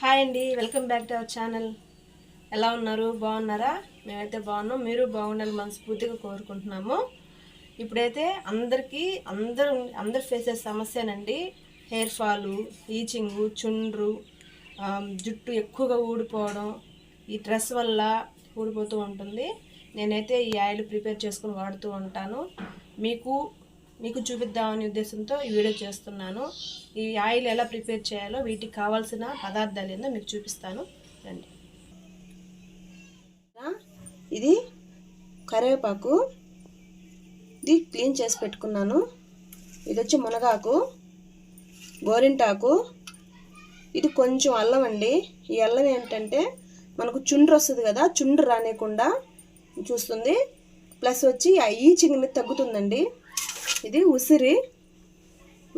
Hi అండి welcome back to our channel. ఎలా ఉన్నారు? బాగున్నారా? మేమైతే బాగున్నాం. మీరు బాగుండాలని మనస్ఫూర్తిగా కోరుకుంటున్నాము. ఇప్పుడైతే అందరికీ అందరూ అందరు ఫేసెస్ సమస్యనండి. హెయిర్ ఫాలు ఈచింగు చుండ్రు జుట్టు ఎక్కువగా ఊడిపోవడం ఈ డ్రెస్ వల్ల ఊడిపోతూ ఉంటుంది. నేనైతే ఈ ఆయిల్ ప్రిపేర్ చేసుకుని వాడుతూ ఉంటాను. మీకు మీకు చూపిద్దామనే ఉద్దేశంతో ఈ వీడియో చేస్తున్నాను. ఈ ఆయిల్ ఎలా ప్రిపేర్ చేయాలో వీటికి కావాల్సిన పదార్థాలు ఏందో మీకు చూపిస్తాను. రండి. ఇది కరివేపాకు. ఇది క్లీన్ చేసి పెట్టుకున్నాను. ఇది వచ్చి మునగాకు గోరింటాకు. ఇది కొంచెం అల్లం అండి. ఈ అల్లం ఏంటంటే మనకు చుండ్రు వస్తుంది కదా చుండ్రు రానియకుండా చూస్తుంది. ప్లస్ వచ్చి ఆ ఈచింగ్ అనేది తగ్గుతుందండి. ఇది ఉసిరి.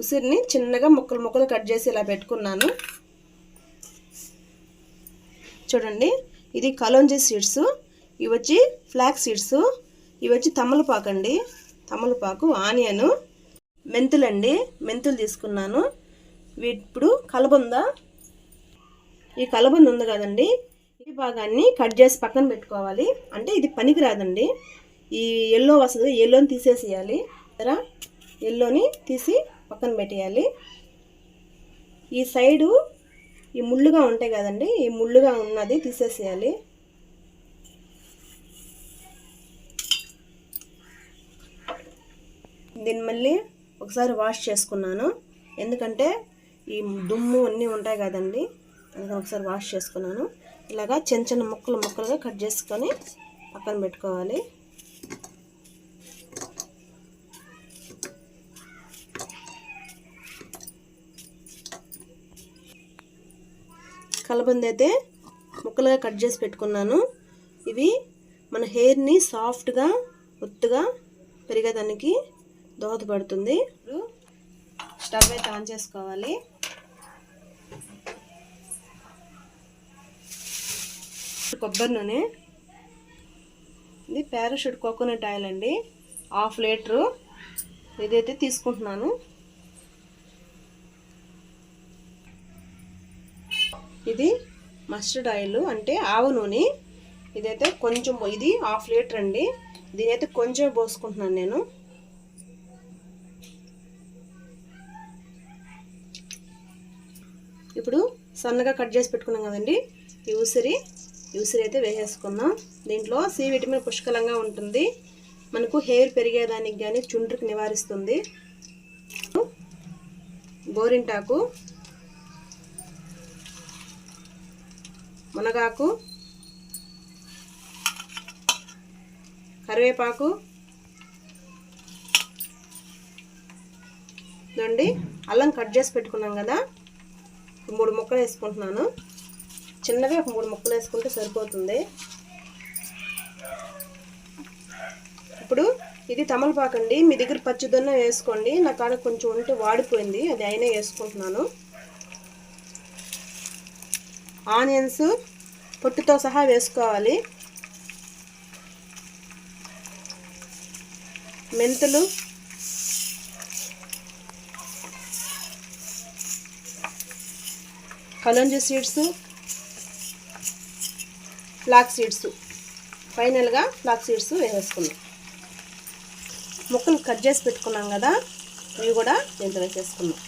ఉసిరిని చిన్నగా ముక్కలు ముక్కలు కట్ చేసి ఇలా పెట్టుకున్నాను. చూడండి ఇది కలోంజీ సీడ్స్ ఇవి వచ్చి ఫ్లాక్ సీడ్స్ ఇవి వచ్చి తమలపాకు అండి. తమలపాకు ఆనియన్ మెంతులండి. మెంతులు తీసుకున్నాను. ఇప్పుడు కలబంద. ఈ కలబంద ఉంది కదండి ఈ భాగాన్ని కట్ చేసి పక్కన పెట్టుకోవాలి. అంటే ఇది పనికిరాదండి. ఈ ఎల్లో వస్తుంది ఎల్లోని తీసేసేయాలి. సరే ఎల్లోని తీసి పక్కన పెట్టేయాలి. ఈ సైడు ఈ ముళ్ళుగా ఉంటాయి కదండి ఈ ముళ్ళుగా ఉన్నది తీసేసేయాలి. దీన్ని మళ్ళీ ఒకసారి వాష్ చేసుకున్నాను. ఎందుకంటే ఈ దుమ్ము అన్నీ ఉంటాయి కదండి అందుకని ఒకసారి వాష్ చేసుకున్నాను. ఇలాగా చిన్న చిన్న ముక్కలు ముక్కలుగా కట్ చేసుకొని పక్కన పెట్టుకోవాలి. కలబంద అయితే ముక్కలుగా కట్ చేసి పెట్టుకున్నాను. ఇవి మన హెయిర్ని సాఫ్ట్గా ఒత్తుగా పెరిగేదానికి దోహదపడుతుంది. స్టవ్ అయితే ఆన్ చేసుకోవాలి. కొబ్బరి నూనె. ఇది పారాషూట్ కోకోనట్ ఆయిల్ అండి. Half litre. ఇదైతే తీసుకుంటున్నాను. ఇది మస్టర్డ్ ఆయిల్ అంటే ఆవ నూనె. ఇదైతే కొంచెం ఇది హాఫ్ లీటర్ అండి. దీనైతే కొంచెం పోసుకుంటున్నాను నేను. ఇప్పుడు సన్నగా కట్ చేసి పెట్టుకున్నాం కదండి. ఈ ఉసిరి ఈ ఉసిరి అయితే వేసేసుకుందాం. దీంట్లో సి విటమిన్ పుష్కలంగా ఉంటుంది. మనకు హెయిర్ పెరిగేదానికి కానీ చుండ్రుకి నివారిస్తుంది. గోరింటాకు మునగాకు కరివేపాకు ఇదండి అల్లం కట్ చేసి పెట్టుకున్నాం కదా. ఒక మూడు ముక్కలు వేసుకుంటున్నాను. చిన్నవి ఒక మూడు ముక్కలు వేసుకుంటే సరిపోతుంది. ఇప్పుడు ఇది తమలపాకు అండి మీ దగ్గర పచ్చిదొన్న వేసుకోండి. నా కాడ కొంచెం ఉంటే వాడిపోయింది. అది అయినా వేసుకుంటున్నాను. ఆనియన్స్ పొట్టుతో సహా వేసుకోవాలి. మెంతులు కలంజు సీడ్స్ ఫ్లాక్ సీడ్స్. ఫైనల్గా ఫ్లాక్ సీడ్స్ వేసేసుకున్నాం ముక్కలు కట్ చేసి పెట్టుకున్నాం కదా ఇవి కూడా దీంట్లో వేసేసుకున్నాం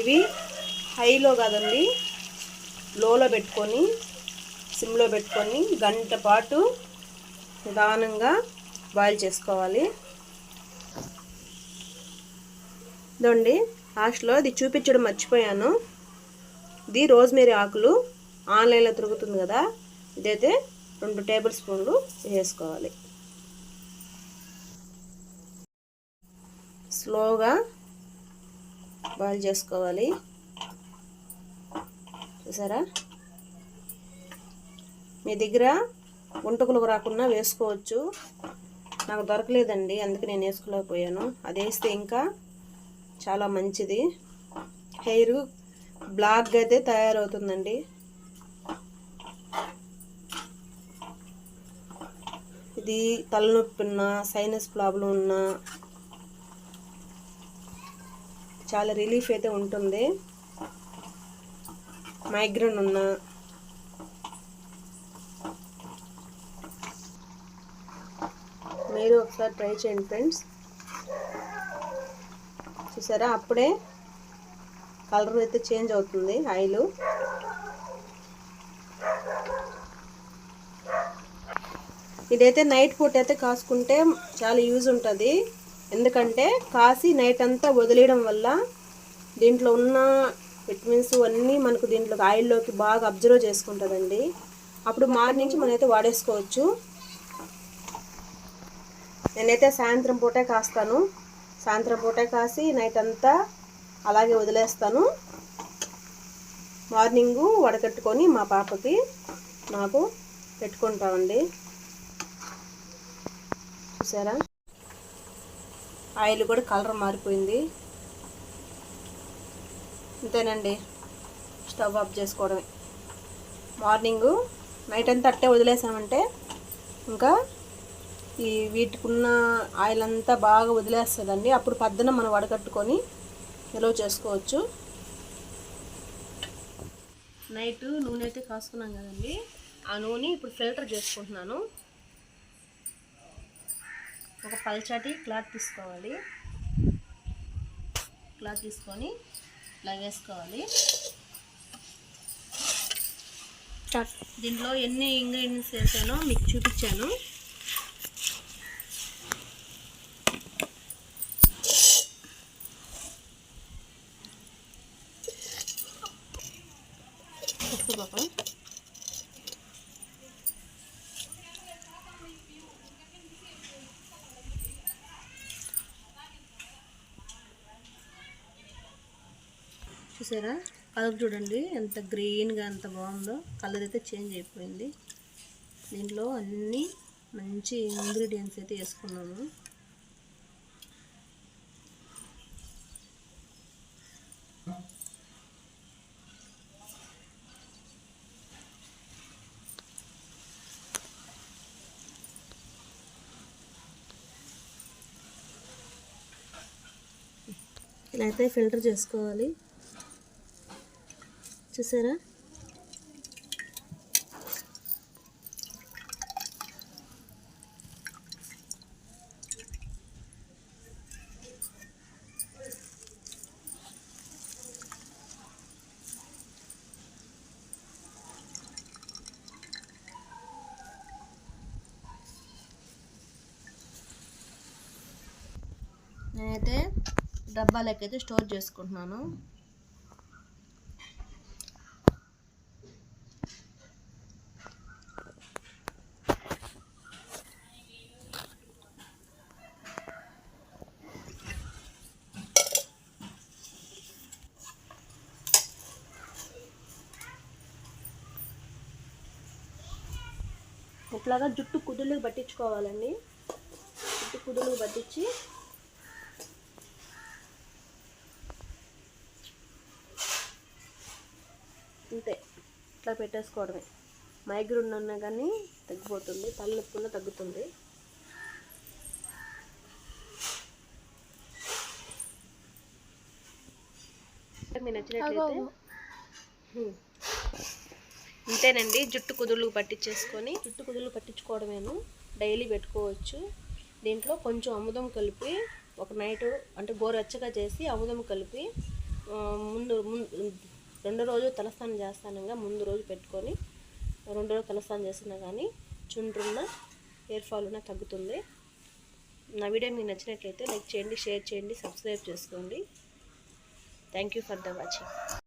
ఇవి హైలో కాదండి. లోలో పెట్టుకొని సిమ్లో పెట్టుకొని గంట పాటు నిదానంగా బాయిల్ చేసుకోవాలి. ఇదండి లాస్ట్లో ఇది చూపించడం మర్చిపోయాను. ఇది రోజ్మేరీ ఆకులు ఆన్లైన్లో దొరుకుతుంది కదా ఇదైతే రెండు టేబుల్ స్పూన్లు వేసుకోవాలి. స్లోగా బాయిల్ చేసుకోవాలి. చూసారా? మీ దగ్గర గుంటకులు రాకుండా వేసుకోవచ్చు. నాకు దొరకలేదండి అందుకే నేను వేసుకోలేకపోయాను. అది వేస్తే ఇంకా చాలా మంచిది. హెయిర్ బ్లాక్గా అయితే తయారవుతుందండి. ఇది తలనొప్పి ఉన్నా సైనస్ ప్రాబ్లం ఉన్నా చాలా రిలీఫ్ అయితే ఉంటుంది. మైగ్రేన్ ఉన్న మీరు ఒకసారి ట్రై చేయండి ఫ్రెండ్స్. చూసారా? అప్పుడే కలర్ అయితే చేంజ్ అవుతుంది ఆయిల్ ఇదైతే నైట్ పూట అయితే కాసుకుంటే చాలా యూజ్ ఉంటుంది. ఎందుకంటే కాసి నైట్ అంతా వదిలేయడం వల్ల దీంట్లో ఉన్న విటమిన్స్ అన్నీ మనకు దీంట్లో ఆయిల్లోకి బాగా అబ్జర్వ్ చేసుకుంటుందండి. అప్పుడు మార్నింగ్ మనమైతే వాడేసుకోవచ్చు. నేనైతే సాయంత్రం పూటే కాస్తాను. సాయంత్రం పూటే కాసి నైట్ అంతా అలాగే వదిలేస్తాను. మార్నింగు వడకట్టుకొని మా పాపకి నాకు పెట్టుకుంటామండి. చూసారా? ఆయిల్ కూడా కలర్ మారిపోయింది. అంతేనండి స్టవ్ ఆఫ్ చేసుకోవడమే. మార్నింగు నైట్ అంతా అట్టే వదిలేసామంటే ఇంకా ఈ వీటికి ఉన్న ఆయిల్ అంతా బాగా వదిలేస్తుందండి. అప్పుడు పద్దన మనం వడకట్టుకొని నిల్వ చేసుకోవచ్చు. నైట్ నూనె అయితే కాసుకున్నాం కదండి. ఆ నూనె ఇప్పుడు ఫిల్టర్ చేసుకుంటున్నాను. ఒక పల్చటి క్లాత్ తీసుకోవాలి. క్లాత్ తీసుకొని ఇలా వేసుకోవాలి. దీంట్లో ఎన్ని ఇంగ్రీడియంట్స్ వేసానో మీకు చూపించాను. చూసారా? కలర్ చూడండి ఎంత గ్రీన్గా ఎంత బాగుందో. కలర్ అయితే చేంజ్ అయిపోయింది. దీంట్లో అన్నీ మంచి ఇంగ్రీడియంట్స్ అయితే వేసుకున్నాము ఇలా అయితే ఫిల్టర్ చేసుకోవాలి. చూసారా? నేనైతే డబ్బాలకైతే స్టోర్ చేసుకుంటున్నాను. ఇట్లాగా జుట్టు కుదులు పట్టించుకోవాలండి. జుట్టు కుదులు పట్టించి. అంతే. ఇట్లా పెట్టేసుకోవడమే. మైగ్రేన్ ఉన్నా కానీ తగ్గిపోతుంది. తలనొప్పి ఉన్నా తగ్గుతుంది. మీరు నచ్చినట్లయితే. అంతేనండి జుట్టు కుదులు పట్టించేసుకొని. జుట్టు కుదులు పట్టించుకోవడమేను. డైలీ పెట్టుకోవచ్చు. దీంట్లో కొంచెం అముదం కలిపి ఒక నైట్ అంటే గోరచ్చగా చేసి అముదం కలిపి ముందు ముందు రెండో రోజు తలస్నానం చేస్తానంగా ముందు రోజు పెట్టుకొని రెండో రోజు తలస్నానం చేస్తున్నా కానీ చుండ్రున్న హెయిర్ ఫాల్ ఉన్న తగ్గుతుంది. నా వీడియో మీకు నచ్చినట్లయితే లైక్ చేయండి షేర్ చేయండి సబ్స్క్రైబ్ చేసుకోండి. Thank you for the watching.